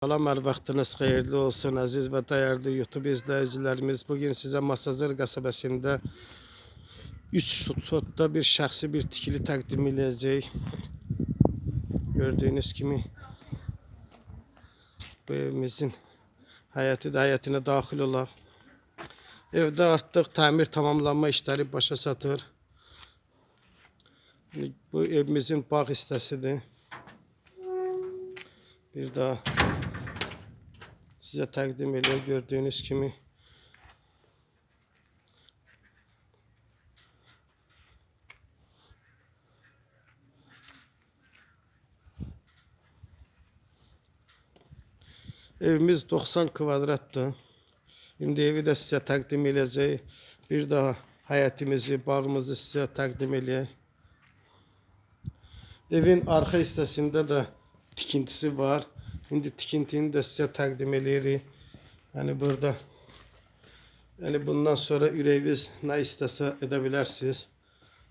Salam, hər vaxtınız xeyirli olsun əziz və dəyərli YouTube izləyicilərimiz. Bugün sizə Masazır qəsəbəsində 3 sotda bir şəxsi bir tikili təqdim edəcək. Gördüyünüz kimi bu evimizin həyəti də həyətinə daxil olaq. Evdə artıq təmir tamamlanma işləri başa çatır. Bu evimizin bağ hissəsidir. Bir daha size təqdim ediyor gördüğünüz kimi. Evimiz 90 kvadratdır. İndi evi də sizə təqdim edəcək. Bir daha həyətimizi, bağımızı sizə təqdim eləyək. Evin arxa hissəsində də tikintisi var. İndi tikintini də sizə təqdim eləyirik. Yəni burada yəni bundan sonra ürəyiniz nə istəsə edə bilərsiniz.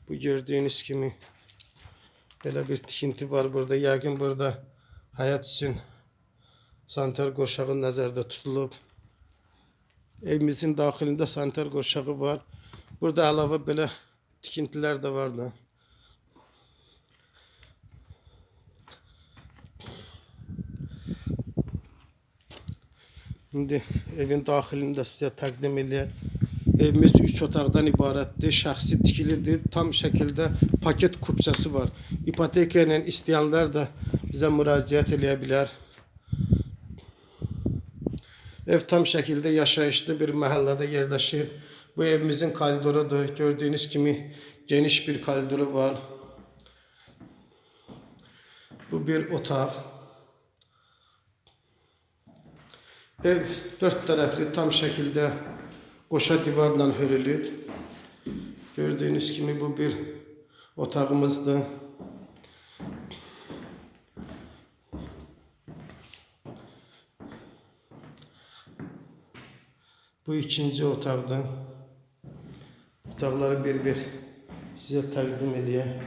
Bu gördüyünüz kimi belə bir tikinti var burada. Yəqin burada həyat üçün sanitar qoşağı nəzərdə tutulub. Evimizin daxilində sanitar qoşağı var. Burada əlavə belə tikintilər də var da. İndi evin daxilində sizə təqdim eləyək. Evimiz 3 otaqdan ibarətdir. Şəxsi tikilidir. Tam şəkildə paket kupçası var. İpoteka ilə istəyənlər də bizə müraciət eləyə bilər. Ev tam şəkildə yaşayışlı bir məhəllədə yerləşir. Bu evimizin koridorudur. Gördüyünüz kimi geniş bir koridoru var. Bu bir otaq. Ev dört tərəfli tam şəkildə qoşa divarla hörülüb. Gördüyünüz kimi bu bir otağımızdır. Bu ikinci otaqdır. Otaqları bir-bir sizə təqdim edeyim.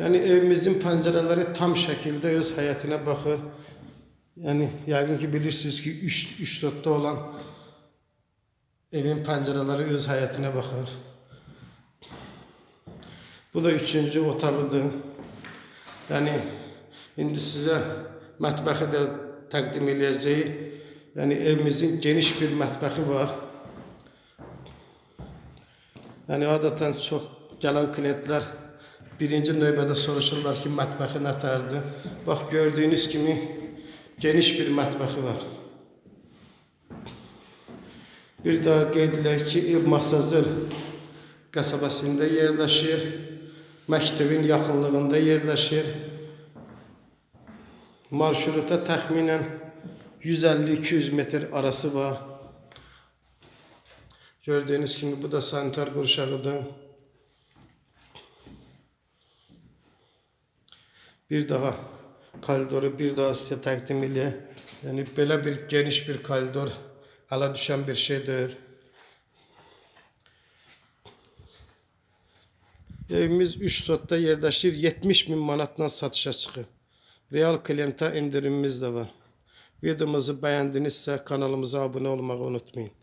Yani evimizin pəncərələri tam şəkildə öz həyətinə baxır. Yəni yəqin ki bilirsiniz ki 3 3 sotda olan evin pəncərələri öz həyətinə baxır. Bu da üçüncü otağıdır. Yəni indi sizə mətbəxi də təqdim eləyəcəyik. Yəni evimizin geniş bir mətbəxi var. Yəni adətən çox gələn klientlər birinci növbədə soruşurlar ki, mətbəxi nətərdir? Bax, gördüyünüz kimi geniş bir mətbəxi var. Bir daha qeyd edək ki, Masazır qəsəbəsində yerləşir. Məktəbin yaxınlığında yerləşir. Marşruta təxminən 150-200 metr arası var. Gördüğünüz kimi bu da sanitar qurşağıdır. Bir daha koridoru bir daha size təqdim eləyək. Yəni belə bir geniş bir koridor ələ düşən bir şey deyil. Evimiz 3 sotda yerləşir. 70 bin manatdan satışa çıxır. Real klienta indirimimiz də var. Videomuzu bəyəndinizsə kanalımıza abunə olmağı unutmayın.